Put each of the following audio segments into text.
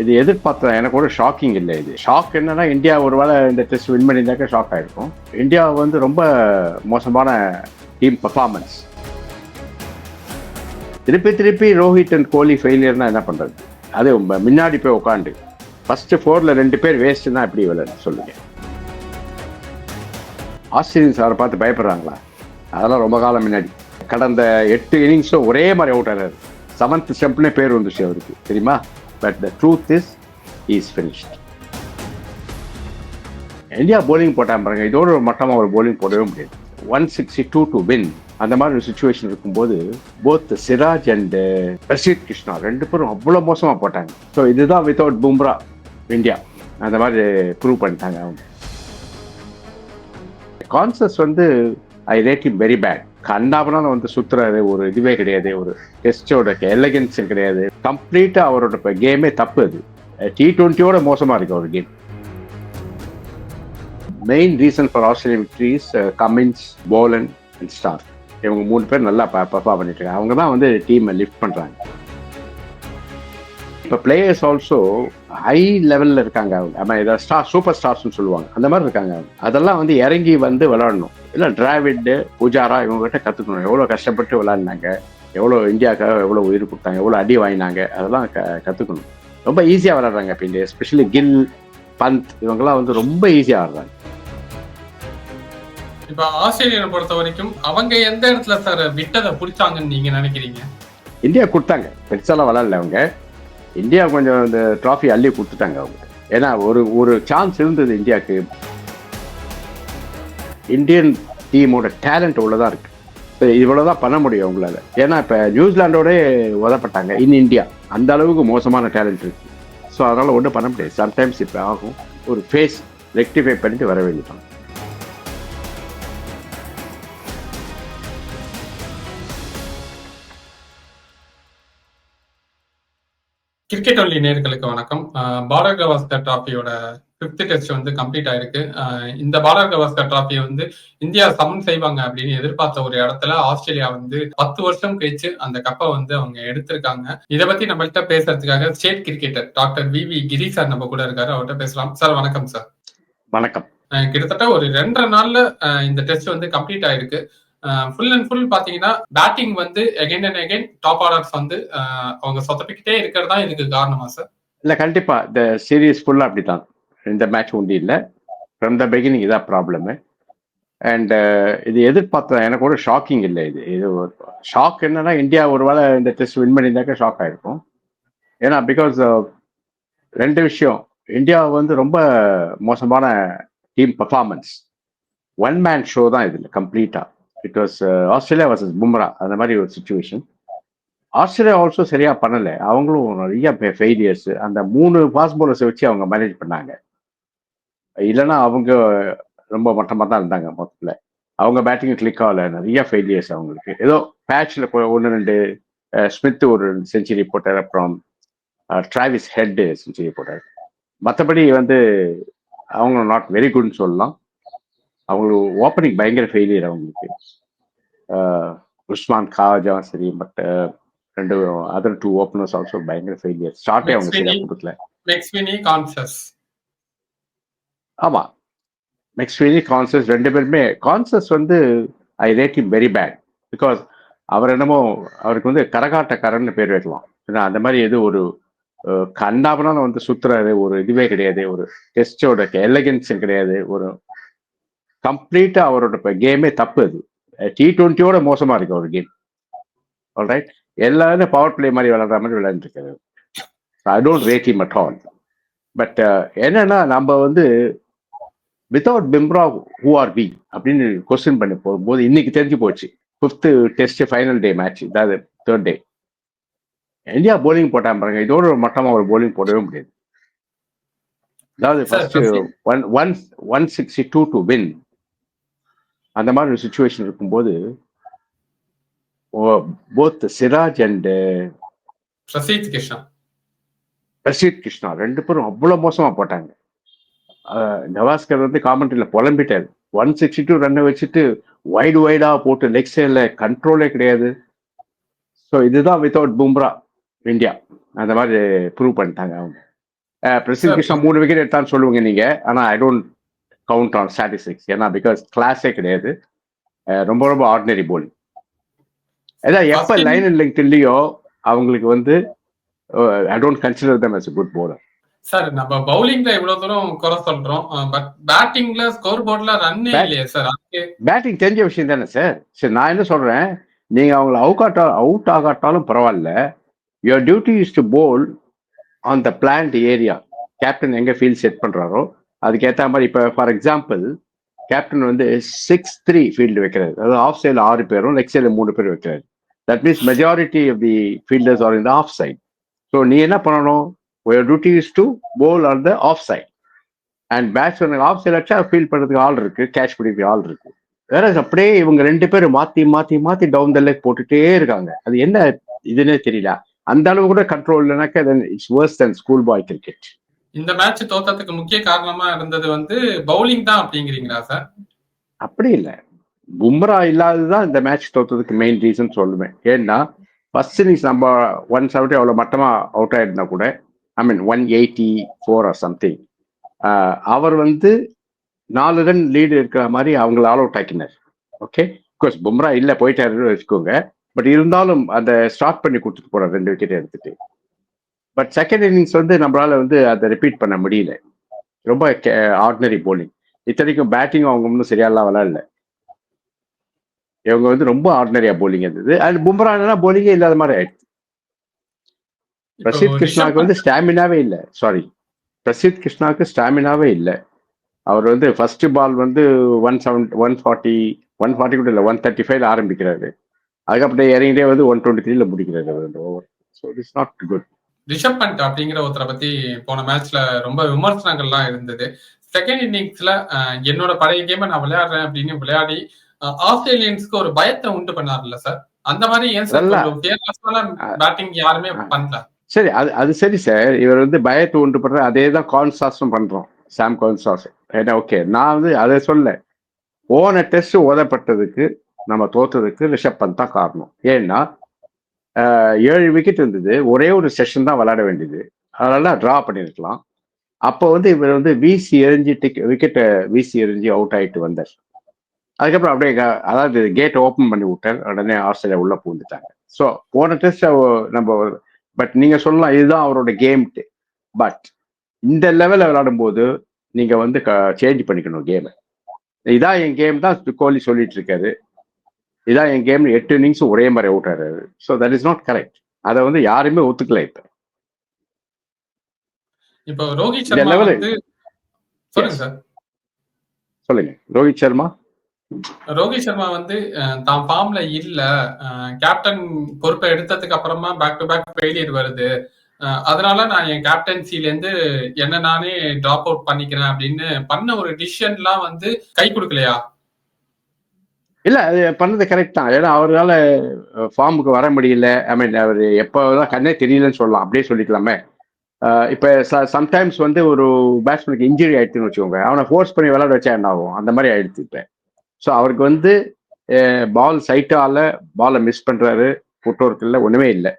இது எதிர்பார்த்தா எனக்கு ஒரு ஷாக்கிங் இல்லை இது. ஷாக் என்னன்னா இந்தியா ஒரு வேளை இந்த டெஸ்ட் வின் பண்ணியிருந்தாக்க ஷாக் ஆயிருக்கும். இந்தியா வந்து ரொம்ப மோசமான டீம் பர்ஃபார்மன்ஸ் திருப்பி திருப்பி ரோஹித் அண்ட் கோலி ஃபெயிலியர்னா என்ன பண்றது? அது முன்னாடி போய் உட்காந்து ஃபர்ஸ்ட் ஃபோர்ல ரெண்டு பேர் வேஸ்ட்டுன்னா எப்படி விளையாட சொல்லுங்க. ஆஸ்திரேலியன் சாரை பார்த்து பயப்படுறாங்களா? அதெல்லாம் ரொம்ப காலம் முன்னாடி. கடந்த எட்டு இன்னிங்ஸும் ஒரே மாதிரி அவுட் ஆகிறார் செவன்த் ஸ்டெம்ப்னே பேர் வந்துச்சு அவருக்கு. தெரியுமா? But the truth is is finished India bowling போட்டான் பாருங்க. இதோட ஒரு மட்டமாக ஒரு போலிங் போடவே முடியாது. One sixty two to win அந்த மாதிரி ஒரு சுச்சுவேஷன் இருக்கும்போது போத் சிராஜ் அண்ட் பிரசீத் கிருஷ்ணா ரெண்டு பேரும் அவ்வளோ மோசமாக போட்டாங்க. ஸோ இதுதான் வித்தவுட் பும்ரா இந்தியா அந்த மாதிரி uh, ப்ரூவ் பண்ணிட்டாங்க அவங்க. கான்சஸ் வந்து I rate him very bad கண்டாபனாலும் வந்து சுத்துறாரு ஒரு இதுவே கிடையாது ஒரு டெஸ்டோட எலகன்ஸ் கிடையாது. கம்ப்ளீட்டா அவரோட கேமே தப்பு அது. டி டுவெண்ட்டியோட மோசமா இருக்கு அவர் game main reason for Australian victories Cummins Boland and Starc இவங்க மூணு பேர் நல்லா பர்ஃபார்ம் பண்ணிட்டு இருக்காங்க அவங்க தான் வந்து டீமை லிஃப்ட் பண்றாங்க. இப்போ பிளேயர்ஸ் ஆல்சோ ஹை லெவலில் இருக்காங்க அவங்க. ஆமா ஏதாவது ஸ்டார் சூப்பர் ஸ்டார்ஸ்னு சொல்லுவாங்க. அந்த மாதிரி இருக்காங்க அவங்க. அதெல்லாம் வந்து இறங்கி வந்து விளாடணும் இல்லை டிராவிட் பூஜாரா இவங்க கிட்ட கத்துக்கணும். எவ்வளோ கஷ்டப்பட்டு விளையாடினாங்க எவ்வளோ இந்தியாவுக்காக எவ்வளோ உயிர் கொடுத்தாங்க எவ்வளோ அடி வாங்கினாங்க அதெல்லாம் க கற்றுக்கணும் ரொம்ப ஈஸியாக விளையாடுறாங்க இப்போ இந்த எஸ்பெஷலி கில் பந்த் இவங்கெல்லாம் வந்து ரொம்ப ஈஸியாக ஆடுறாங்க இப்ப ஆஸ்திரேலியனை பொறுத்த வரைக்கும் அவங்க எந்த இடத்துல சார் விட்டதை பிடிச்சாங்கன்னு நீங்க நினைக்கிறீங்க? இந்தியா கொடுத்தாங்க. பெருசாலாம் விளையாடல அவங்க. இந்தியா கொஞ்சம் இந்த ட்ராஃபி அள்ளி கொடுத்துட்டாங்க அவங்க. ஏன்னா ஒரு ஒரு சான்ஸ் இருந்தது இந்தியாவுக்கு. இந்தியன் டீமோட டேலண்ட் இவ்வளோதான் இருக்கு. இவ்வளோதான் பண்ண முடியும் அவங்களால. ஏன்னா இப்போ நியூசிலாண்டோட உதப்பட்டாங்க. இன் இந்தியா அந்த அளவுக்கு மோசமான டேலண்ட் இருக்கு. ஸோ அதனால ஒன்றும் பண்ண முடியாது. சம்டைம்ஸ் இப்போ ஆகும். ஒரு ஃபேஸ் ரெக்டிஃபை பண்ணிட்டு வர வேண்டியதான் கிரிக்கெட் ஒல்லி நேர்களுக்கு வணக்கம். பாரத் கவாஸ்கர் டிராஃபியோட பிப்த் டெஸ்ட் வந்து கம்ப்ளீட் ஆயிருக்கு. இந்த பாரத் கவாஸ்கர் டிராஃபியை வந்து இந்தியா சமன் செய்வாங்க அப்படின்னு எதிர்பார்த்த ஒரு இடத்துல ஆஸ்திரேலியா வந்து பத்து வருஷம் கழிச்சு அந்த கப்பை வந்து அவங்க எடுத்திருக்காங்க. இதை பத்தி நம்மள்கிட்ட பேசுறதுக்காக state cricketer doctor V V Giri sir நம்ம கூட இருக்காரு. அவர்கிட்ட பேசலாம். சார் வணக்கம் சார் வணக்கம். கிட்டத்தட்ட ஒரு ரெண்டரை நாள்ல இந்த டெஸ்ட் வந்து கம்ப்ளீட் ஆயிருக்கு. ஃபுல் அண்ட் ஃபுல் பாத்தீங்கன்னா பேட்டிங் வந்து again and again top orders வந்து அவங்க சொதப்பிக்கிட்டே இருக்கிறது தான் இதுக்கு காரணமா சார் இல்லை கண்டிப்பாக இந்த சீரீஸ் ஃபுல்லாக அப்படி தான் இந்த மேட்ச் உண்டு இல்லை. ஃப்ரம் த பிகினிங் இதான் ப்ராப்ளமு அண்ட் uh, இது எதிர்பார்த்த எனக்கு ஒரு ஷாக்கிங் இல்லை இது. இது ஒரு ஷாக் என்னன்னா இந்தியா ஒரு வேளை இந்த டெஸ்ட் வின் பண்ணியிருந்தாக்க ஷாக் ஆயிருக்கும். ஏன்னா பிகாஸ் ரெண்டு விஷயம். இந்தியா வந்து ரொம்ப மோசமான team performance one man show தான் இதில் கம்ப்ளீட்டாக it was Australia versus Bumrah அந்த மாதிரி ஒரு சுச்சுவேஷன் ஆஸ்திரேலியா ஆல்சோ சரியாக பண்ணலை. அவங்களும் நிறைய ஃபெயிலியர்ஸ் அந்த மூணு பாஸ் bowlers வச்சு அவங்க மேனேஜ் பண்ணாங்க. இல்லைன்னா அவங்க ரொம்ப மட்டமாக தான் இருந்தாங்க மொத்தத்தில். அவங்க பேட்டிங் கிளிக் ஆகல. நிறைய ஃபெயிலியர்ஸ் அவங்களுக்கு. ஏதோ பேட்ச்ல ஒன்று ரெண்டு ஸ்மித் ஒரு செஞ்சுரி போட்டார். அப்புறம் டிராவிஸ் ஹெட் செஞ்சுரி போட்டார். மற்றபடி வந்து அவங்க நாட் வெரி குட்னு சொல்லலாம். அவங்களுக்கு ஓப்பனிங் பயங்கர ஃபெயிலியர் அவங்களுக்கு. உஸ்மான் காஜா சரி பட் ரெண்டு அதர் டூ ஓப்பனர்ஸ் ஆல்சோ பயங்கர ஃபெயிலியர் ஸ்டார்ட்டே அவங்க சரியா. கொடுக்கல. மெக்ஸ்வினி கான்சஸ் ஆமா. மெக்ஸ்வெலி கான்சஸ் ரெண்டு பேருமே கான்சஸ் வந்து I rate him very bad because அவர் என்னமோ அவருக்கு வந்து கரகாட்டக்காரன்னு பேர் வைக்கலாம். ஏன்னா அந்த மாதிரி எது ஒரு கண்டாபனாலும் வந்து சுத்துறாரு ஒரு இதுவே கிடையாது ஒரு டெஸ்டோட எலகன்ஸும் கிடையாது ஒரு கம்ப்ளீட்டா அவரோட கேமே தப்பு அது. டி டுவெண்ட்டியோட மோசமா இருக்கு அவர் கேம் ஆல்ரைட் எல்லாரும் பவர் பிளே மாதிரி விளையாடுற மாதிரி விளையாண்டுருக்காரு I don't rate him at all but என்னன்னா நம்ம வந்து without Bumrah who are we அப்படின்னு கொஸ்டின் பண்ணி போகும்போது இன்னைக்கு தெரிஞ்சு போச்சு. Fifth test final day match அதாவது தேர்ட் டே இந்தியா bowling போட்டான் பாருங்க. இதோட ஒரு மட்டமா ஒரு bowling போடவே முடியாது. அதாவது first one one one sixty two to win அந்த மாதிரி ஒரு சுச்சுவேஷன் இருக்கும்போது போத் சிராஜ் அண்ட் பிரசீத் கிருஷ்ணா பிரசீத் கிருஷ்ணா ரெண்டு பேரும் அவ்வளோ மோசமா போட்டாங்க. கவாஸ்கர் வந்து காமெண்ட்ரியில புலம்பிட்டாரு. ஒன் சிக்ஸ்டி டூ ரன்னை வச்சுட்டு வைடு வைடா போட்டு லெக் சைடில் கண்ட்ரோலே கிடையாது. ஸோ இதுதான் வித்தவுட் பும்ரா இந்தியா அந்த மாதிரி ப்ரூவ் பண்ணிட்டாங்க அவங்க. பிரசித். கிருஷ்ணா மூணு விக்கெட் எடுத்தான்னு சொல்லுவீங்க நீங்க. ஆனா I don't count on statistics ஏன்னா பிகாஸ் கிளாஸே கிடையாது. ரொம்ப ரொம்ப ஆர்டினரி bowling ஏதாவது எப்ப லைன் அண்ட் லெங்க் இல்லையோ அவங்களுக்கு வந்து I don't consider them a good bowler. Sir நம்ம பவுலிங்ல இவ்வளவு தூரம் குறை சொல்றோம். பட் பேட்டிங்ல ஸ்கோர் போர்ட்ல ரன்னே இல்லையே சார் பேட்டிங் தெரிஞ்ச விஷயம் தானே சார்? சரி நான் என்ன சொல்றேன்? நீங்க அவங்கள அவுட் ஆட்டா அவுட் ஆகாட்டாலும் பரவாயில்ல. Your duty is to bowl on the planned area captain எங்க ஃபீல்ட் செட் பண்றாரோ அதுக்கேற்ற மாதிரி இப்போ ஃபார் எக்ஸாம்பிள் கேப்டன் வந்து சிக்ஸ் த்ரீ ஃபீல்டு வைக்கிறாரு. அதாவது ஆஃப் சைடில் ஆறு பேரும் லெக் சைடில் மூணு பேர் வைக்கிறாரு. That means majority of the fielders are in off side so நீ என்ன பண்ணணும்? Your duty is to bowl on the off side and batsman off side வச்சா ஃபீல் பண்ணுறதுக்கு ஆள் இருக்கு கேட்ச் பிடிக்கிறதுக்கு ஆள் இருக்கு. வேற அப்படியே இவங்க ரெண்டு பேரும் மாத்தி மாத்தி மாத்தி டவுன் த லெக் போட்டுட்டே இருக்காங்க. அது என்ன இதுன்னே தெரியல. அந்த அளவு கூட கண்ட்ரோல் இல்லைனாக்கா it's worse than school boy cricket இந்த மேட்ச் தோத்ததுக்கு முக்கிய காரணமா இருந்தது வந்து பவுலிங் தான் அப்படிங்கிறீங்களா சார் அப்படி இல்லை. பும்ரா இல்லாததுதான் இந்த மேட்ச் தோத்ததுக்கு மெயின் ரீசன் சொல்லுவேன். ஏன்னா ஃபர்ஸ்ட் இன்னிங்ஸ் நம்ம ஒன் செவன்ட்டி அவ்வளோ மட்டமா அவுட் ஆயிருந்தா கூட I mean one eighty four or something அவர் வந்து நாலு ரன் லீடு இருக்கிற மாதிரி அவங்கள ஆல் அவுட் ஆக்கினார். ஓகே கோர்ஸ் பும்ரா இல்லை போயிட்டாருன்னு வச்சுக்கோங்க. பட் இருந்தாலும் அந்த ஸ்டார்ட் பண்ணி கொடுத்துட்டு போறார் ரெண்டு விக்கெட் எடுத்துட்டு. பட் செகண்ட் இன்னிங்ஸ் வந்து நம்மளால வந்து அதை ரிப்பீட் பண்ண முடியல. ரொம்ப ஆர்டினரி போலிங் இத்தனைக்கும் பேட்டிங் அவங்க ஒன்றும் சரியாலாம் விளாட்ல இவங்க வந்து ரொம்ப ஆர்டினரியா போலிங் இருந்தது. அண்ட் பும்ரா போலிங்கே இல்லாத மாதிரி ஆயிடுச்சு. பிரசித் கிருஷ்ணாவுக்கு வந்து ஸ்டாமினாவே இல்லை. சாரி பிரசித் கிருஷ்ணாவுக்கு ஸ்டாமினாவே இல்லை. அவர் வந்து ஃபர்ஸ்ட் பால் வந்து one seven one forty one forty கூட இல்லை ஒன் தேர்ட்டி ஃபைவ்ல ஆரம்பிக்கிறாரு. அதுக்கப்புறம் இறங்கிட்டே வந்து ஒன் டுவெண்ட்டி த்ரீல முடிக்கிறாரு ரெண்டு over so it's not good Rishabh Pant அப்படிங்கிற ஒருத்தரை பத்தி போன மேட்ச்ல ரொம்ப விமர்சனங்கள்லாம் இருந்தது. செகண்ட் இன்னிங்ஸ்ல என்னோட பழைய கேமை நான் விளையாடுறேன் அப்படின்னு விளையாடி ஆஸ்திரேலியன்ஸ்க்கு ஒரு பயத்தை உண்டு பண்ணார்ல சார். அந்த மாதிரி ஏன் சார் பேட்டிங் யாருமே பண்ணல? சரி அது அது சரி சார். இவர் வந்து பயத்தை உண்டு பண்ற அதே தான் கான்சாஸும் பண்றோம். சாம் கான்சாஸ் ஏன்னா ஓகே நான் வந்து அதை சொல்ல ஓன டெஸ்ட் ஓதப்பட்டதுக்கு நம்ம தோத்ததுக்கு ரிஷப் பந்த் தான் காரணம். ஏன்னா ஏழு விக்கெட் இருந்தது. ஒரே ஒரு செஷன் தான் விளையாட வேண்டியது. அதனால ட்ரா பண்ணியிருக்கலாம். அப்போ வந்து இவர் வந்து வீசி எரிஞ்சு டிக் விக்கெட்டை வீசி எரிஞ்சு அவுட் ஆயிட்டு வந்தார். அதுக்கப்புறம் அப்படியே அதாவது கேட் ஓப்பன் பண்ணி விட்டார். உடனே ஆஸ்திரேலியா உள்ள பூந்துட்டாங்க ஸோ போன டெஸ்ட் நம்ம பட் நீங்க சொல்லலாம் இதுதான் அவரோட கேம் பட் இந்த லெவலில் விளையாடும்போது நீங்க வந்து சேஞ்ச் பண்ணிக்கணும் கேமை இதான் என் கேம் தான் கோலி சொல்லிட்டு இருக்காரு. இதான் என் கேம் எட்டு இன்னிங்ஸ் ஒரே மாதிரி out ஆறாரு so that is not correct அதை வந்து யாருமே ஒத்துக்கல இப்ப. இப்போ ரோஹித் சர்மா சொல்லுங்க. ரோஹித் சர்மா? ரோஹித் சர்மா வந்து தான் ஃபார்ம்ல இல்ல. கேப்டன் பொறுப்பை எடுத்ததுக்கு அப்புறமா பேக் டு பேக் ஃபெயிலியர் வருது. அதனால நான் என் கேப்டன்சில இருந்து என்ன நானே டிராப் அவுட் பண்ணிக்கிறேன் அப்படின்னு பண்ண ஒரு டிசிஷன்லாம் வந்து கை கொடுக்கலையா? இல்ல அது பண்ணது கரெக்ட் தான். ஏன்னா அவரால் ஃபார்முக்கு வர முடியல. ஐ மீன் அவர் எப்போதான் கண்ணே தெரியலன்னு சொல்லலாம். அப்படியே சொல்லிக்கலாமே. இப்போ சம்டைம்ஸ் வந்து ஒரு பேட்ஸ்மேனுக்கு இன்ஜுரி ஆயிடுச்சுன்னு வச்சுக்கோங்க. அவனை ஃபோர்ஸ் பண்ணி விளையாட வச்சா என்ன ஆகும்? அந்த மாதிரி ஆயிடுச்சு இப்போ. ஸோ அவருக்கு வந்து பால் சைட்டால பாலை மிஸ் பண்றாரு. ஃபுட் ஒன்றுமே இல்லை இல்லை.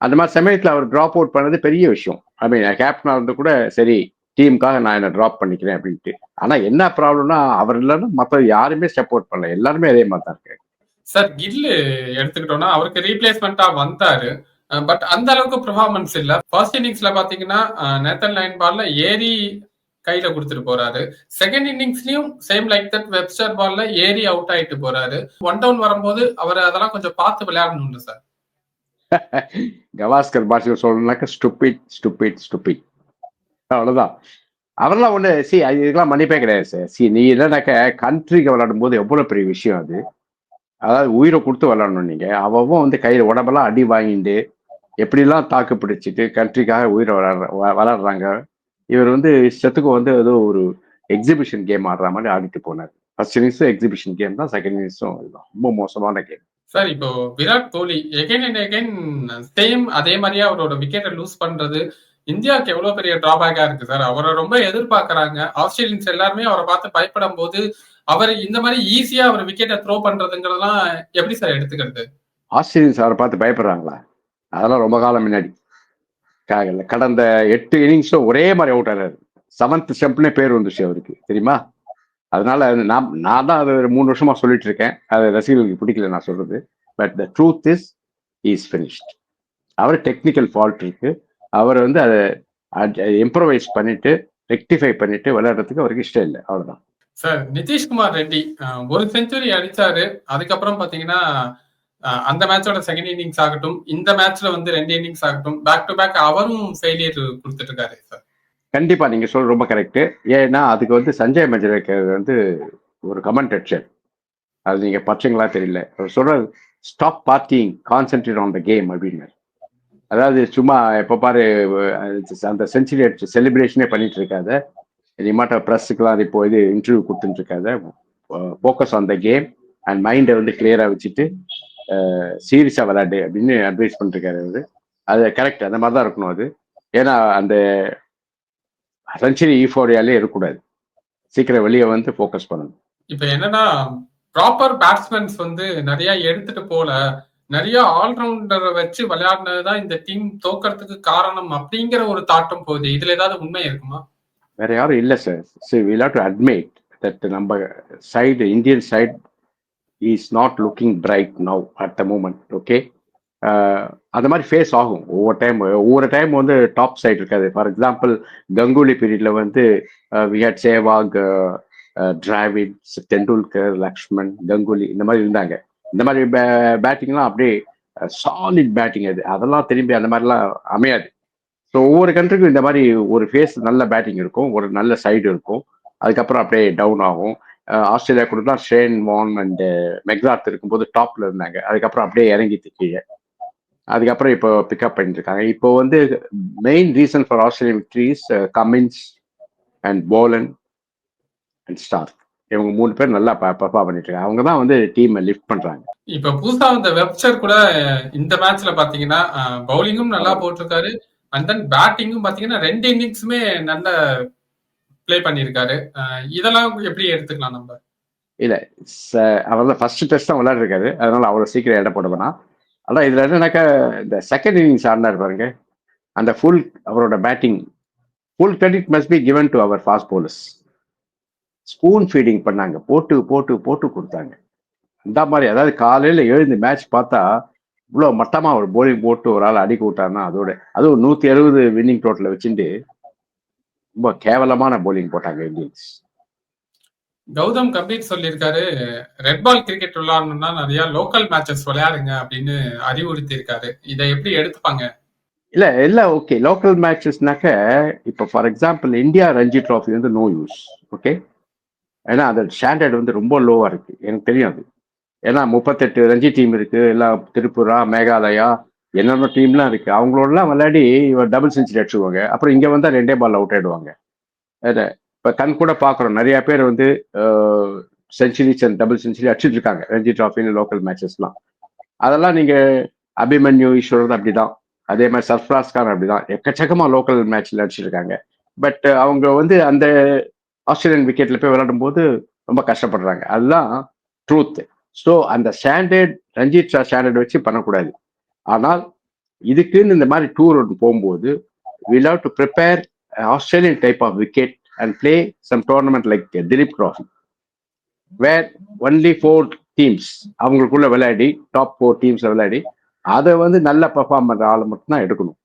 அந்த மாதிரி சமயத்தில் அவர் ட்ராப் அவுட் பண்ணது பெரிய விஷயம். ஐ மீன் கேப்டனாக இருந்து கூட சரி டீமுக்காக நான் என்ன ட்ராப் பண்ணிக்கிறேன் அப்படின்ட்டு. ஆனால் என்ன ப்ராப்ளம்னா அவர் இல்லைன்னா மற்ற யாருமே சப்போர்ட் பண்ணல. எல்லாருமே அதே மாதிரி தான் இருக்காங்க. சார் கில்லு எடுத்துக்கிட்டோம்னா அவருக்கு ரீப்ளேஸ்மெண்டா வந்தாரு. பட் அந்த அளவுக்கு பெர்ஃபார்மன்ஸ் இல்ல. ஃபர்ஸ்ட் இன்னிங்ஸ்ல பாத்தீங்கன்னா நேத்தன் லைன் பால்ல ஏறி கையில கொடுத்துட்டு போறாரு. செகண்ட் இன்னிங்ஸ்லயும் சேம் லைக் தட் வெப்ஸ்டர் பால்ல ஏறி அவுட் ஆயிட்டு போறாரு. ஒன் டவுன் வரும்போது அவர் அதெல்லாம் கொஞ்சம் பார்த்து விளையாடணும்ல சார்? கவாஸ்கர் பாஷையில் சொல்லணும்னாக்க ஸ்டுபிட் ஸ்டுபிட் ஸ்டுபிட் அவ்வளவுதான். அவரெல்லாம் ஒண்ணு சி இதுக்கெல்லாம் மன்னிப்பே கிடையாது சார். சி நீ என்னன்னாக்க கண்ட்ரிக்கு விளையாடும் போது எவ்வளவு பெரிய விஷயம் அது? அதாவது உயிரை கொடுத்து விளையாடணும் நீங்க. அவவும் வந்து கையில உடம்பெல்லாம் அடி வாங்கிட்டு எப்படிலாம் தாக்கு பிடிச்சிட்டு கண்ட்ரிக்காக உயிரை விளையாடுற வ- விளையாடுறாங்க இவர் வந்து இஷ்டத்துக்கு வந்து ஏதோ ஒரு எக்ஸிபிஷன் கேம் ஆடுற மாதிரி ஆடிட்டு போனார். ஃபர்ஸ்ட் இன்னிங்ஸும் எக்ஸிபிஷன் கேம் தான் செகண்ட் இன்னிங்ஸும் ரொம்ப மோசமான கேம் சார் இப்போ Virat Kohli again and again same அதே மாதிரியே அவரோட விக்கெட்டை லூஸ் பண்றது. இந்தியாவுக்கு எவ்வளவு பெரிய டிராபேக்கா இருக்கு சார்? அவரை ரொம்ப எதிர்பார்க்கறாங்க. ஆஸ்திரேலியன்ஸ் எல்லாருமே அவரை பார்த்து பயப்படும் போது அவர் இந்த மாதிரி ஈஸியா அவர் விக்கெட்டை த்ரோ பண்றதுங்கிறதெல்லாம் எப்படி சார் எடுத்துக்கிறது? ஆஸ்திரேலியன்ஸ் அவரை பார்த்து பயப்படுறாங்களா? அதெல்லாம் ரொம்ப காலம் முன்னாடி. கடந்த எட்டு இன்னிங்ஸும் ஒரே மாதிரி அவுட் ஆகிறாரு செவன்த் ஸ்டெம்ப்னே பேர் வந்துச்சு அவருக்கு தெரியுமா? அதனால நான் நான் தான் அது ஒரு மூணு வருஷமா சொல்லிட்டு இருக்கேன். அது ரசிகர்களுக்கு பிடிக்கல நான் சொல்றது. But the truth is is finished our technical fault இருக்கு. அவர் வந்து அதை இம்ப்ரவைஸ் பண்ணிட்டு ரெக்டிஃபை பண்ணிட்டு விளையாடுறதுக்கு அவருக்கு இஷ்டம் இல்லை. அவ்வளவுதான். சார் நிதிஷ்குமார் ரெட்டி ஒரு செஞ்சுரி அடிச்சாரு. அதுக்கப்புறம் பாத்தீங்கன்னா அந்த மேட்சோட செகண்ட் இன்னிங்ஸ் ஆகட்டும் இந்த மேட்ச்ல வந்து ரெண்டு இன்னிங்ஸ் ஆகட்டும் பேக் டு பேக் அவரும் ஃபெயிலியர் கொடுத்துட்டு இருக்காரு சார் கண்டிப்பா நீங்க சொல்ற ரொம்ப கரெக்ட் ஏன்னா அதுக்கு வந்து சஞ்சய் மஞ்சரேக்கர் வந்து ஒரு கமெண்ட் அடிச்சார் அது நீங்க பச்சைங்களா தெரியல. அவர் சொல்ற stop partying concentrate on the game அப்படின்னு அதாவது சும்மா எப்போ பாரு அந்த செஞ்சுரி அடிச்சு செலிப்ரேஷனே பண்ணிட்டு இருக்காத. இனிமாட்ட ப்ரெஸ்ஸுக்கெல்லாம் இப்போ இது இன்டர்வியூ கொடுத்துட்டு இருக்காத. Focus on the game and மைண்டை வந்து கிளியரா வச்சுட்டு சீரியஸா விளையாடு அப்படின்னு அட்வைஸ் பண்ணிருக்காரு அவரு அது கரெக்ட் அந்த மாதிரி தான் இருக்கணும் அது. ஏன்னா அந்த செஞ்சுரி ஈஃபோரியாலே இருக்கக்கூடாது. சீக்கிரம் வெளியே வந்து ஃபோக்கஸ் பண்ணணும். இப்ப என்னன்னா ப்ராப்பர் பேட்ஸ்மேன்ஸ் வந்து நிறைய எடுத்துட்டு போல நிறைய ஆல்ரவுண்டரை வச்சு விளையாடினதுதான் இந்த டீம் தோக்கறதுக்கு காரணம் அப்படிங்கிற ஒரு தாட்டம் போகுது. இதுல ஏதாவது உண்மை இருக்குமா? வேற யாரும் இல்லை sir see will have to admit that நம்ம side Indian side is not looking bright now at the moment okay அந்த மாதிரி ஃபேஸ் ஆகும். ஒவ்வொரு டைம் ஒவ்வொரு டைம் வந்து டாப் சைடு இருக்காது. ஃபார் எக்ஸாம்பிள் கங்குலி பீரியட்ல வந்து வி ஹேட் சேவாக் டிராவிட் தெண்டுல்கர் லக்ஷ்மன் கங்குலி இந்த மாதிரி இருந்தாங்க. இந்த மாதிரி பேட்டிங்லாம் அப்படியே uh, சாலிட் பேட்டிங் அது. அதெல்லாம் திரும்பி அந்த மாதிரிலாம் அமையாது. ஸோ ஒவ்வொரு கண்ட்ரிக்கும் இந்த மாதிரி ஒரு ஃபேஸ் நல்ல பேட்டிங் இருக்கும். ஒரு நல்ல சைடு இருக்கும். அதுக்கப்புறம் அப்படியே டவுன் ஆகும். ஆஸ்திரேலியா கூட தான் ஷேன் வான் அண்ட் மெக்ராத் இருக்கும்போது டாப்ல இருந்தாங்க. அதுக்கப்புறம் அப்படியே இறங்கிட்டு கீழே. அதுக்கப்புறம் இப்போ பிக்கப் பண்ணிட்டு இருக்காங்க. இப்போ வந்து main reason for Australian victories Cummins and Boland and Starc இவங்க மூணு பேர் நல்லா பர்ஃபார்ம் பண்ணிட்டு இருக்காங்க. அவங்க தான் வந்து டீமை லிஃப்ட் பண்றாங்க. இப்ப புதுசா வந்த வெப்சர் கூட இந்த மேட்ச்ல பாத்தீங்கன்னா பவுலிங்கும் நல்லா போட்டிருக்காரு. அண்ட் தென் பேட்டிங்கும் பாத்தீங்கன்னா ரெண்டு இன்னிங்ஸுமே நல்ல ப்ளே பண்ணியிருக்காரு. இதெல்லாம் எப்படி எடுத்துக்கலாம் நம்ம? ச- அவர் தான் ஃபர்ஸ்ட் டெஸ்ட் தான் விளையாடுறாரு அதனால அவ்வளோ சீக்கிரம் இடம் போட வேணாம். அதான் இதுல என்னன்னாக்கா இந்த செகண்ட் இன்னிங்ஸ் ஆடினார் பாருங்க. அந்த ஃபுல் அவரோட batting full credit must be given to our fast bowlers spoon feeding பண்ணாங்க. போட்டு போட்டு போட்டு கொடுத்தாங்க. இந்த மாதிரி அதாவது காலையில் எழுந்து மேட்ச் பார்த்தா இவ்வளோ மட்டமாக ஒரு போலிங் போட்டு ஒரு ஆள் அடி விட்டாருன்னா அதோட அதுவும் நூற்றி அறுபது வின்னிங் டோட்டலில் வச்சுட்டு ரொம்ப கேவலமான bowling போட்டாங்க இந்தியன்ஸ். கௌதம் கம்பீர் சொல்லியிருக்காரு ரெட் பால் கிரிக்கெட் விளையாடணும்னா நிறைய லோக்கல் மேட்சஸ் விளையாடுங்க அப்படின்னு அறிவுறுத்தி இருக்காரு இதை எப்படி எடுத்துப்பாங்க? இல்ல இல்ல ஓகே லோக்கல் மேட்சஸ்னாக்க இப்போ for example India Ranji Trophy வந்து நோ யூஸ் ஓகே ஏன்னா அது ஸ்டாண்டர்ட் வந்து ரொம்ப லோவா இருக்கு. எனக்கு தெரியும் அது. ஏன்னா முப்பத்தெட்டு ரஞ்சி டீம் இருக்கு. எல்லாம் திரிபுரா மேகாலயா என்னென்ன டீம்லாம் இருக்கு அவங்களோடலாம் விளையாடி இவர் டபுள் செஞ்சுரி அடிச்சுடுவாங்க அப்புறம் இங்கே வந்தால் ரெண்டே பால் அவுட் ஆயிடுவாங்க. இப்போ கண் கூட பார்க்குறோம். நிறையா பேர் வந்து செஞ்சுரிஸ் அண்ட் டபுள் செஞ்சுரி அடிச்சிட்டு இருக்காங்க. ரஞ்சி ட்ராஃபின்னு லோக்கல் மேட்சஸ்லாம் அதெல்லாம் நீங்கள் அபிமன்யு ஈஸ்வரன் அப்படிதான். அதே மாதிரி சர்ஃப்ராஸ் கான் அப்படிதான். எக்கச்சக்கமாக லோக்கல் மேட்ச்சில் அடிச்சிருக்காங்க பட் அவங்க வந்து அந்த ஆஸ்திரேலியன் விக்கெட்டில் போய் விளையாடும் போது ரொம்ப கஷ்டப்படுறாங்க. அதுதான் ட்ரூத் ஸோ அந்த ஸ்டாண்டர்ட் ரஞ்சித் ஸ்டாண்டர்ட் வச்சு பண்ணக்கூடாது. ஆனால் இதுக்குன்னு இந்த மாதிரி டூர் ஒன்று போகும்போது will have to prepare Australian type of wicket and play some tournament like Duleep Trophy where only four teams அவங்களுக்குள்ள விளையாடி டாப் ஃபோர் டீம்ஸில் விளையாடி அதை வந்து நல்லா பெர்ஃபார்ம் பண்ணுற ஆளை மட்டும்தான் எடுக்கணும்.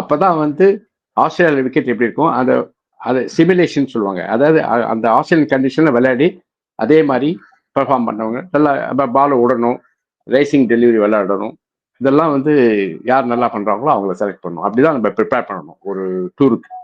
அப்போ தான் வந்து ஆஸ்திரேலியா விக்கெட் எப்படி இருக்கும்? அந்த அதை சிமுலேஷன் சொல்லுவாங்க. அதாவது அந்த ஆஸ்திரேலியன் கண்டிஷனில் விளையாடி அதே மாதிரி பெர்ஃபார்ம் பண்ணவங்க நல்லா பால் விடணும் ரேசிங் டெலிவரி விளையாடணும். இதெல்லாம் வந்து யார் நல்லா பண்றாங்களோ அவங்கள செலக்ட் பண்ணணும். அப்படிதான் நம்ம ப்ரிப்பேர் பண்ணணும் ஒரு டூருக்கு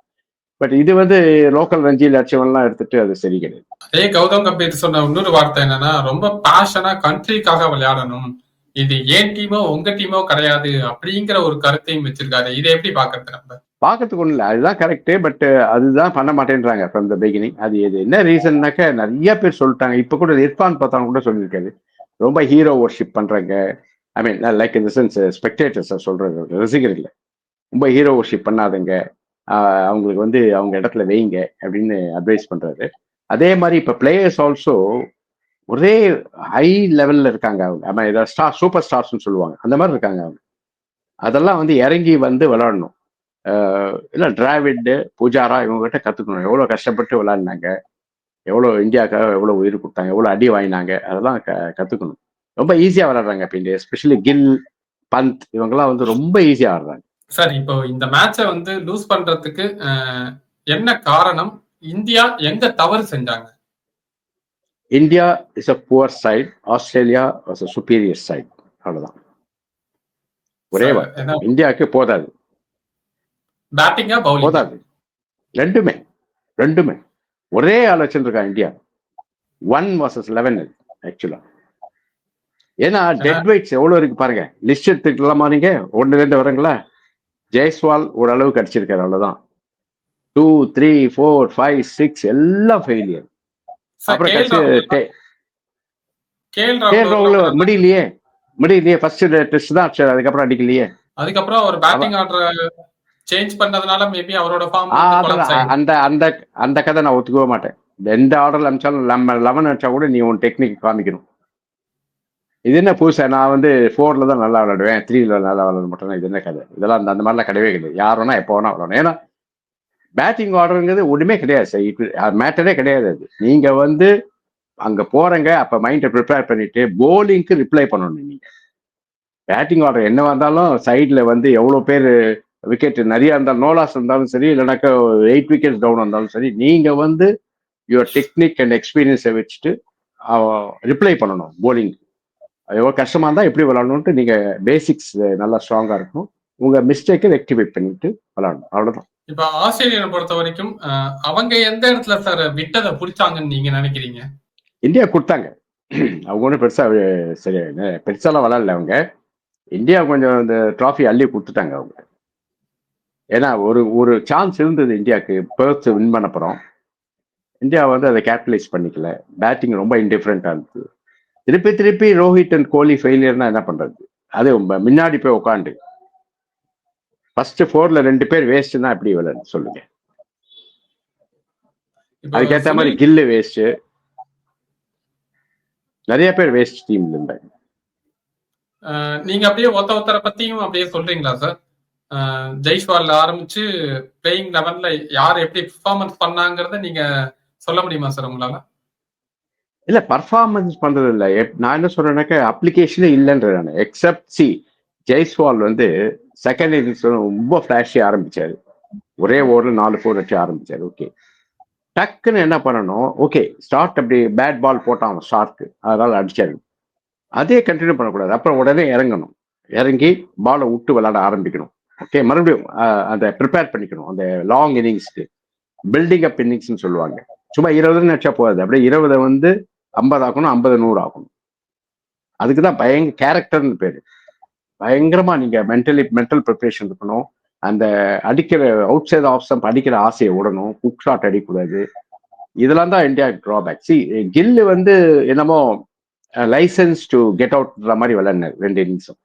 பட் இது வந்து லோக்கல் ரஞ்சியில் அடிச்சவன்லாம் எடுத்துட்டு அது சரி கிடையாது. அதே கௌதம் கம்பீர் சொன்ன இன்னொரு வார்த்தை என்னன்னா ரொம்ப பேஷனா கண்ட்ரிக்காக விளையாடணும். இது ஏன் டீமோ உங்க டீமோ கிடையாது அப்படிங்கிற ஒரு கருத்தையும் வச்சிருக்காரு. இதை எப்படி பாக்குறது நம்ம? பார்க்கறதுக்கு ஒன்றும் இல்லை. அதுதான் கரெக்டு பட் அதுதான் பண்ண மாட்டேன்றாங்க ஃப்ரம் த பிகினிங் அது எது என்ன ரீசன்னாக்க நிறைய பேர் சொல்லிட்டாங்க. இப்போ கூட இர்ஃபான் பத்தான் கூட சொல்லியிருக்காரு. ரொம்ப ஹீரோ ஒர்ஷிப் பண்றாங்க ஐ மீன் லைக் இந்த சென்ஸ் ஸ்பெக்டேட்டர்ஸை சொல்கிறது ரசிகர் இல்லை. ரொம்ப ஹீரோ ஒர்ஷிப் பண்ணாதுங்க. அவங்களுக்கு வந்து அவங்க இடத்துல வைங்க அப்படின்னு அட்வைஸ் பண்றாரு. அதே மாதிரி இப்போ பிளேயர்ஸ் ஆல்சோ ஒரே ஹை லெவல்ல இருக்காங்க அவங்க. ஆமா இதை ஸ்டார் சூப்பர் ஸ்டார்ஸ்னு சொல்லுவாங்க. அந்த மாதிரி இருக்காங்க அவங்க. அதெல்லாம் வந்து இறங்கி வந்து விளாடணும் இல்லை டிராவிட்டு பூஜாரா இவங்ககிட்ட கற்றுக்கணும் எவ்வளோ கஷ்டப்பட்டு விளாடினாங்க எவ்வளோ இந்தியாவுக்காக எவ்வளோ உயிர் கொடுத்தாங்க. எவ்வளோ அடி வாங்கினாங்க. அதெல்லாம் க கற்றுக்கணும் ரொம்ப ஈஸியாக விளையாடுறாங்க இப்போ இந்த எஸ்பெஷலி கில் பந்த் இவங்கெல்லாம் வந்து ரொம்ப ஈஸியாக ஆடுறாங்க சார் இப்போ இந்த மேட்சை வந்து லூஸ் பண்றதுக்கு என்ன காரணம்? இந்தியா எங்க தவறு செஞ்சாங்க? India is a poor side Australia was a superior side அவ்வளோதான் ஒரே இந்தியாவுக்கு போதாது. பேட்டிங்கா பவுலிங் போதாது. ரெண்டுமே. ரெண்டுமே. ஒரே ஆள் வச்சிருக்கா இந்தியா. ஒன் வர்சஸ் லெவன் ஆக்சுவலா ஏன்னா டெட் வெயிட்ஸ் எவ்வளவு இருக்கு பாருங்க. லிஸ்ட் எடுத்துக்கலாமா நீங்க? ஒன்னு ரெண்டு வரங்களா? ஜெய்ஸ்வால் ஓரளவுக்கு அடிச்சிருக்காரு அவ்வளவுதான். Two three four five six எல்லாம் ஃபெயிலியர் அப்புறம் கடைசி முடியலையே. முடியலையே. ஃபர்ஸ்ட் டெஸ்ட் தான் அடிச்சாரு அதுக்கப்புறம் அடிக்கலையே. அதுக்கப்புறம் அவர் பேட்டிங் ஆர்டர் சேஞ்ச் பண்ணதுனால மேபி அவரோட ஃபார்ம் அந்த அந்த அந்த கதை நான் ஒத்துக்கவே மாட்டேன். எந்த ஆர்டர்ல அனுப்பிச்சாலும் நம்ம லெவன் அடிச்சா கூட நீ உன் டெக்னிக் காமிக்கணும். இது என்ன புதுசா? நான் வந்து ஃபோர்ல தான் நல்லா விளாடுவேன் த்ரீல நல்லா விளாட மாட்டேன் இது என்ன கதை? இதெல்லாம் அந்த அந்த மாதிரிலாம் கிடையவே கிடையாது. யார் வேணா எப்போ வேணா விளாடணும் ஏன்னா பேட்டிங் ஆர்டருங்கிறது ஒன்றுமே கிடையாது சார் மேட்டரே கிடையாது அது. நீங்க வந்து அங்க போறங்க. அப்ப மைண்டை ப்ரிப்பேர் பண்ணிட்டு போலிங்க்கு ரிப்ளை பண்ணணும் நீங்க. பேட்டிங் ஆர்டர் என்ன வந்தாலும் சைட்ல வந்து எவ்வளோ பேர் விக்கெட் நிறைய இருந்தாலும் நோலாஸ் இருந்தாலும் சரி இல்லைனாக்கா எயிட் விக்கெட்ஸ் டவுன் இருந்தாலும் சரி நீங்க வந்து யுவர் டெக்னிக் அண்ட் எக்ஸ்பீரியன்ஸை வச்சுட்டு ரிப்ளை பண்ணணும் போலிங்க்கு எவ்வளோ கஷ்டமா இருந்தா எப்படி விளாடணும்ட்டு நீங்க பேசிக்ஸ் நல்லா ஸ்ட்ராங்கா இருக்கணும். உங்க மிஸ்டேக்கை ரெக்டிஃபை பண்ணிட்டு விளாடணும் அவ்வளவுதான். இப்ப ஆஸ்திரேலியனை பொறுத்த வரைக்கும் அவங்க எந்த இடத்துல சார் விட்டதை புடிச்சாங்கன்னு நீங்க நினைக்கிறீங்க? இந்தியா கொடுத்தாங்க. அவங்க ஒன்றும் பெருசா சரி பெருசாலாம் விளாடல அவங்க. இந்தியா கொஞ்சம் இந்த ட்ராஃபி அள்ளி கொடுத்துட்டாங்க அவங்க. ஏன்னா ஒரு ஒரு சான்ஸ் இருந்தது இந்தியாவுக்கு. பேர்த் வின் பண்ண போறோம். இந்தியா வந்து அதை கேபிட்டலைஸ் பண்ணிக்கல. பேட்டிங் ரொம்ப இன்டிஃபரெண்டா இருந்தது. திருப்பி திருப்பி ரோஹித் அண்ட் கோலி ஃபெயிலியர்னா என்ன பண்றது? அது முன்னாடி போய் உட்காந்து ஃபர்ஸ்ட் ஃபோர்ல ரெண்டு பேர் வேஸ்ட்னா எப்படி விளையாடு சொல்லுங்க? அதுக்கேற்ற மாதிரி கில்லு வேஸ்ட் நிறைய பேர் வேஸ்ட் டீம்ல இருந்தாங்க. நீங்க அப்படியே ஒத்த ஒத்தரை பத்தியும் அப்படியே சொல்றீங்களா சார் அஹ், ஜெய்ஸ்வால்ல ஆரம்பிச்சு பிளேயிங் லெவன்ல யார் எப்படி பெர்ஃபார்மன்ஸ் பண்ணாங்கிறத நீங்க சொல்ல முடியுமா சார் உங்களால? இல்ல பர்ஃபார்மன்ஸ் பண்றது இல்ல எப்- நான் என்ன சொல்றேன்னாக்க அப்ளிகேஷனே இல்லைன்ற நான். எக்ஸப்ட் சி ஜெய்ஸ்வால் வந்து செகண்ட் இன்னிங்ஸ் ரொம்ப ஃபிளாஷி ஆரம்பிச்சாரு. ஒரே ஓவர்ல நாலு ஃபோர் வச்சு ஆரம்பிச்சாரு. ஓகே டக்குன்னு என்ன பண்ணணும்? ஓகே ஸ்டார்ட் அப்படி பேட் பால் போட்டான் ஷார்க்கு அதனால அடிச்சாரு. அதே கண்டினியூ பண்ணக்கூடாது. அப்புறம் உடனே இறங்கணும். இறங்கி பாலை விட்டு விளையாட ஆரம்பிக்கணும். ஓகே மறுபடியும் அந்த ப்ரிப்பேர் பண்ணிக்கணும். அந்த லாங் இன்னிங்ஸ்க்கு பில்டிங் அப் இன்னிங்ஸ்னு சொல்லுவாங்க. சும்மா இருபதுன்னு நினச்சா போகாது. அப்படியே இருபதை வந்து ஐம்பது ஆக்கணும் ஐம்பது நூறு ஆகணும் அதுக்கு தான் பயங்க கேரக்டர்னு பேர். பயங்கரமாக நீங்கள் மென்டலி மென்டல் ப்ரிப்பரேஷன் இருக்கணும். அந்த அடிக்கிற அவுட் சைட் ஆஃப் ஸ்டம்ப் அடிக்கிற ஆசையை விடணும். குக் ஷாட் அடிக்கக்கூடாது. இதெல்லாம் தான் இந்தியா ட்ராபேக் சி கில்லு வந்து என்னமோ லைசன்ஸ் டு கெட் அவுட்ன்ற மாதிரி விளையாடினார் ரெண்டு இன்னிங்ஸும்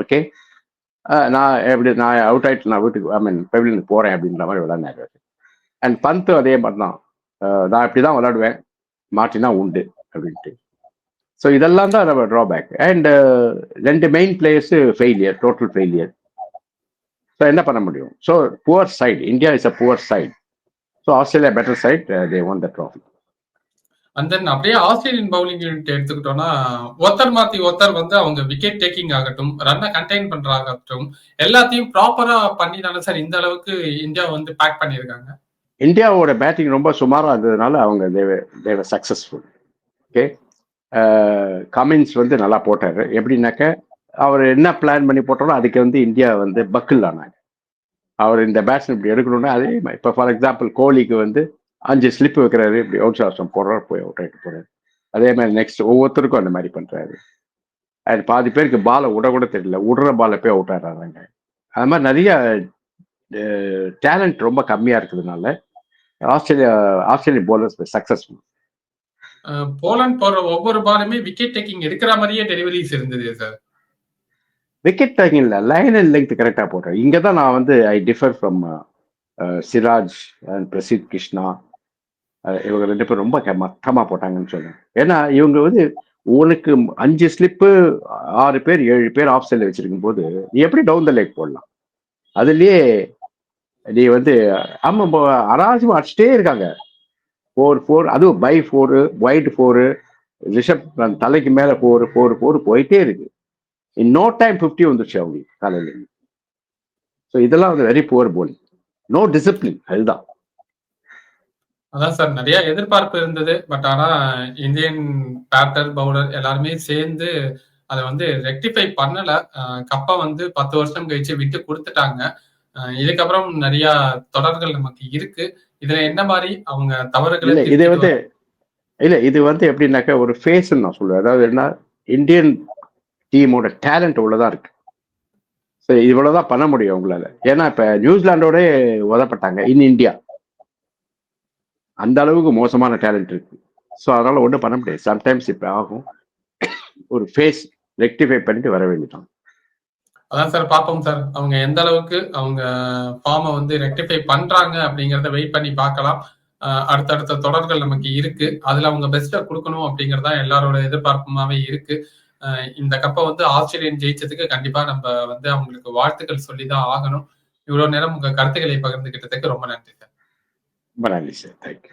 ஓகே நான் எப்படி நான் அவுட் ஆயிட்டு நான் வீட்டுக்கு ஐ மீன் பெவிலுக்கு போகிறேன் அப்படின்ற மாதிரி விளையாடினாரு அண்ட் பந்த் அதே மாதிரி தான் நான் இப்படி தான் விளையாடுவேன். மாட்டினா உண்டு. அப்படின்ட்டு. ஸோ இதெல்லாம் தான் நம்ம ட்ராபேக் அண்ட் ரெண்டு main players failure total failure so என்ன பண்ண முடியும்? So poor side India is a poor side so Australia better side they won the trophy and then அப்படியே ஆஸ்திரேலியன் பவுலிங் யூனிட் எடுத்துக்கிட்டோம்னா ஒருத்தர் மாத்தி ஒருத்தர் வந்து அவங்க விக்கெட் டேக்கிங் ஆகட்டும் ரன்னை கண்டெயின் பண்றதாகட்டும் எல்லாத்தையும் ப்ராப்பரா பண்ணி தானே சார் இந்த அளவுக்கு இந்தியா வந்து பேக் பண்ணியிருக்காங்க. இந்தியாவோட பேட்டிங் ரொம்ப சுமாராக இருந்ததுனால அவங்க தேவ சக்ஸஸ்ஃபுல் ஓகே கமின்ஸ் uh, வந்து நல்லா போட்டாரு. எப்படின்னாக்க அவர் என்ன பிளான் பண்ணி போட்டாலும் அதுக்கு வந்து இந்தியா வந்து பக்கில் ஆனாங்க. அவர் இந்த பேட்ஸ்மேன் இப்படி எடுக்கணும்னா அதே மாதிரி. இப்போ ஃபார் எக்ஸாம்பிள் கோலிக்கு வந்து அஞ்சு ஸ்லிப் வைக்கிறாரு இப்படி அவுட் சாஸ்டம் போடுறாரு போய் அவுட் ஆகிட்டு போறாரு. அதே மாதிரி நெக்ஸ்ட் ஒவ்வொருத்தருக்கும் அந்த மாதிரி பண்றாரு. அது பாதி பேருக்கு பாலை விட கூட தெரியல. விடுற பாலை போய் அவுட் ஆடுறாங்க. அது மாதிரி நிறைய டேலண்ட் ரொம்ப கம்மியாக இருக்கிறதுனால Australia Australian bowlers successful Boland போற ஒவ்வொரு பாலுமே விக்கெட் டேக்கிங் எடுக்கிற மாதிரியே டெலிவரிஸ் இருந்தது சார் விக்கெட் டேக்கிங் இல்லை லைன் அண்ட் லெங்க் கரெக்டாக போடுறேன். இங்கே தான் நான் வந்து I differ from Siraj and Prasidh Krishna. இவங்க ரெண்டு பேரும் ரொம்ப க- போட்டாங்கன்னு சொல்லுவேன் ஏன்னா இவங்க வந்து உனக்கு அஞ்சு ஸ்லிப்பு ஆறு பேர் ஏழு பேர் ஆஃப் சைடில் வச்சிருக்கும் போது நீ எப்படி டவுன் த லேக் போடலாம்? அதுலயே நீ வந்து ஆமா இப்போ அடிச்சுட்டே அடிச்சிட்டே இருக்காங்க. ஃபோர் ஃபோர் அதுவும் bye four wide four Rishabh தலைக்கு மேலே ஃபோர் ஃபோர் ஃபோர் போயிட்டே இருக்கு. இன் நோ டைம் ஃபிஃப்டி வந்துருச்சு அவங்களுக்கு காலையில். ஸோ இதெல்லாம் வந்து very poor bowling no discipline அதுதான். அதான் சார் நிறைய எதிர்பார்ப்பு இருந்தது. பட் ஆனா இந்தியன் பேட்டர் பவுலர் எல்லாருமே சேர்ந்து அதை வந்து ரெக்டிஃபை பண்ணல. கப்பா வந்து பத்து வருஷம் கழிச்சு விட்டு கொடுத்துட்டாங்க. இதுக்கப்புறம் நிறைய தொடர்கள் நமக்கு இருக்கு. இதுல என்ன மாதிரி அவங்க தவறுகளை இது வந்து இல்ல இது வந்து எப்படின்னாக்கா ஒரு ஃபேஸ் நான் சொல்லுவேன் அதாவது என்ன? இந்தியன் டீமோட டேலண்ட் இவ்வளவுதான் இருக்கு. சரி இவ்வளவுதான் பண்ண முடியும் உங்களால ஏன்னா இப்ப நியூசிலாண்டோட உதப்பட்டாங்க இன் இந்தியா அந்த அளவுக்கு மோசமான டேலண்ட் இருக்கு. ஸோ அதனால ஒன்றும் பண்ண முடியாது. சம்டைம்ஸ் இப்ப ஆகும். ஒரு ஃபேஸ் ரெக்டிஃபை பண்ணிட்டு வர வேண்டியதான் அதான் சார் பார்ப்போம் சார் அவங்க எந்த அளவுக்கு அவங்க ஃபார்மை வந்து ரெக்டிஃபை பண்றாங்க அப்படிங்கறத வெயிட் பண்ணி பார்க்கலாம். அடுத்தடுத்த தொடர்கள் நமக்கு இருக்கு. அதுல அவங்க பெஸ்ட்டா கொடுக்கணும் அப்படிங்கறதா எல்லாரோட எதிர்பார்ப்புமாவே இருக்கு. இந்த கப்பை வந்து ஆஸ்திரேலியன் ஜெயிச்சதுக்கு கண்டிப்பா நம்ம வந்து அவங்களுக்கு வாழ்த்துக்கள் சொல்லிதான் ஆகணும். இவ்வளவு நேரம் உங்க கருத்துக்களை பகிர்ந்துகிட்டதுக்கு ரொம்ப நன்றி சார் ரொம்ப நன்றி சார் தேங்க்யூ